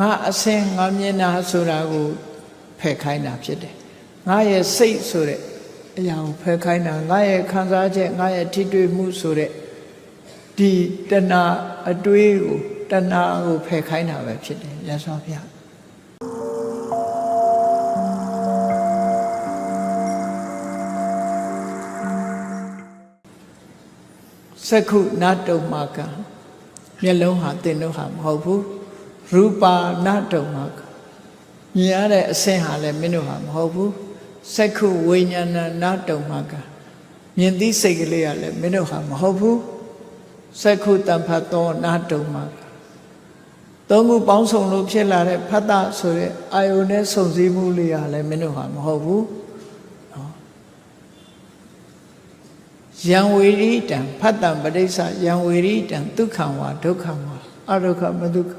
ငါအစင်ငါမျက်နှာဆိုတာကိုဖယ်ခိုင်းတာဖြစ်တယ်ငါရဲ့စိတ်ဆိုတဲ့အရာကိုဖယ်ခိုင်းတာငါရဲ့ခံစားချက်ငါရဲ့ထိတွေ့မှုဆိုတဲ့ဒီတဏှာအတွေးကိုတဏှာကိုဖယ်ခိုင်းတာပဲဖြစ်တယ်မြတ်စွာဘုရားစက္ခုနတုံမာကမျက်လုံးဟာတင်တော့ဟာမဟုတ်ဘူး ရူပါနတုံမာကမြင်ရတဲ့အဆင့်ဟာလည်းမင်းတို့ဟာမဟုတ်ဘူးစက္ခုဝိညာဏနတုံမာကမြင်သိစိတ်ကလေးကလည်းမင်းတို့ဟာမဟုတ်ဘူးစက္ခုတံဖတ်သောနတုံမာကသုံးခုပေါင်းစုံလို့ဖြစ်လာတဲ့ဖတ်တာဆိုတဲ့အာယုန်နဲ့စုံစည်းမှုလေးကလည်းမင်းတို့ဟာမဟုတ်ဘူးယံဝေရိတံဖတ်တံပဋိစ္စယံဝေရိတံဒုက္ခံဝါဒုက္ခံဝါအဒုက္ခမဒုက္ခ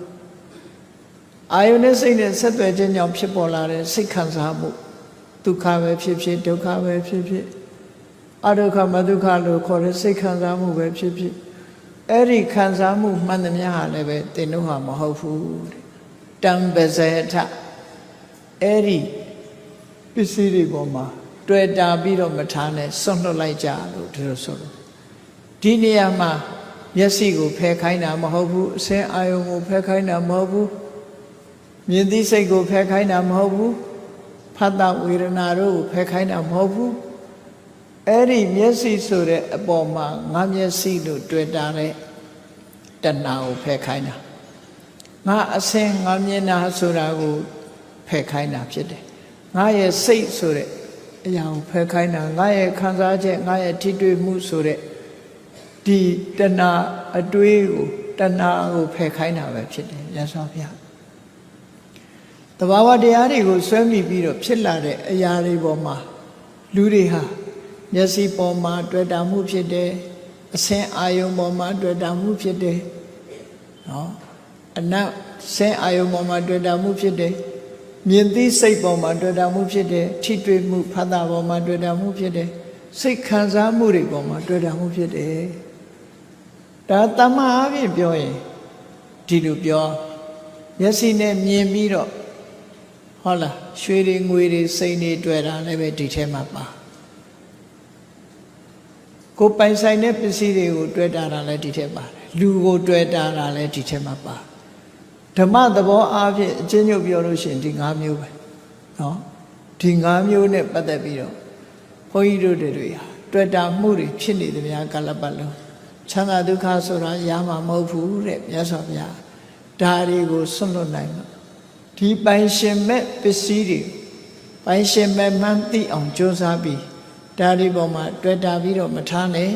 အာယုန်နဲ့စိတ်နဲ့ဆက်သွယ်ခြင်းကြောင့်ဖြစ်ပေါ်လာတဲ့စိတ်ခံစားမှုဒုက္ခပဲဖြစ်ဖြစ်ဒုက္ခပဲဖြစ်ဖြစ်အဒုက္ခမဒုက္ခလို့ခေါ်တဲ့စိတ်ခံစားမှုပဲဖြစ်ဖြစ်အဲ့ဒီခံစားမှုမှန်သမျှဟာလည်းပဲတင်တို့ဟာမဟုတ်ဘူးတဲ့တံပဇေထအဲ့ဒီပစ္စည်းတွေပေါ်မှာတွေ့တာပြီးတော့မထားနဲ့စွန့်လွတ်လိုက်ကြလို့ဒီလိုဆိုလို့ဒီနေရာမှာမျက်စိကိုဖယ်ခိုင်းတာမဟုတ်ဘူးအစင်းအာယုံကိုဖယ်ခိုင်းတာမဟုတ်ဘူး မြင်သိစိတ်ကိုဖယ်ခိုင်းတာမဟုတ်ဘူးဖတ်တာဝေဒနာတို့ကိုဖယ်ခိုင်းတာမဟုတ်ဘူးအဲ့ဒီမျက်စိဆိုတဲ့အပေါ်မှာငါမျက်စိလို့တွေ့တာတဲ့တဏှာကိုဖယ်ခိုင်းတာငါအစင်းငါမျက်နှာဆိုတာကိုဖယ်ခိုင်းတာဖြစ်တယ်ငါရဲ့စိတ်ဆိုတဲ့အရာကိုဖယ်ခိုင်းတာငါရဲ့ခံစားချက်ငါရဲ့ထိတွေ့မှုဆိုတဲ့ဒီတဏှာအတွေးကိုတဏှာကိုဖယ်ခိုင်းတာပဲဖြစ်တယ်မြတ်စွာဘုရား တဘာဝတရားတွေကိုဆွဲမိပြီးတော့ဖြစ်လာတဲ့အရာတွေပေါ်မှာလူတွေဟာမျက်စိပေါ်မှာတွေ့တာမှုဖြစ်တယ်အဆင်းအာယုံပေါ်မှာတွေ့တာမှုဖြစ်တယ်နော်အနတ်ဆင်းအာယုံပေါ်မှာတွေ့တာမှုဖြစ်တယ်မြင်သိစိတ်ပေါ်မှာတွေ့တာမှုဖြစ်တယ်ထိတွေ့မှုဖတ်တာပေါ်မှာတွေ့တာမှုဖြစ်တယ်စိတ်ခံစားမှုတွေပေါ်မှာတွေ့တာမှုဖြစ်တယ်ဒါတမန်အပြင်ပြောရင်ဒီလိုပြောမျက်စိနဲ့မြင်ပြီးတော့ ဟုတ်လားရွှေတွေငွေတွေစိတ်တွေတွေ့တာလည်းပဲဒီထဲမှာပါကိုယ်ပိုင်ဆိုင်တဲ့ပစ္စည်းတွေကိုတွေ့တာလည်းဒီထဲပါတယ်လူကိုတွေ့တာလည်းဒီထဲမှာပါဓမ္မသဘောအားဖြင့်အချင်းချုပ်ပြောလို့ရှိရင်ဒီ၅မျိုးပဲနော်ဒီ၅မျိုးနဲ့ပတ်သက်ပြီးတော့ဘုန်းကြီးတို့တွေဟာတွေ့တာမှုတွေဖြစ်နေသမျှကာလပတ်လုံးချမ်းသာဒုက္ခဆိုတာရမှာမဟုတ်ဘူးတဲ့မြတ်စွာဘုရားဒါတွေကိုဆွတ်လွတ်နိုင်မှာ ဒီပိုင်ရှင်မဲ့ပစ္စည်းတွေပိုင်ရှင်မဲ့မှန်းသိအောင်ကြိုးစားပြီးဒါတွေပေါ်မှာတွေ့တာပြီးတော့မထားနဲ့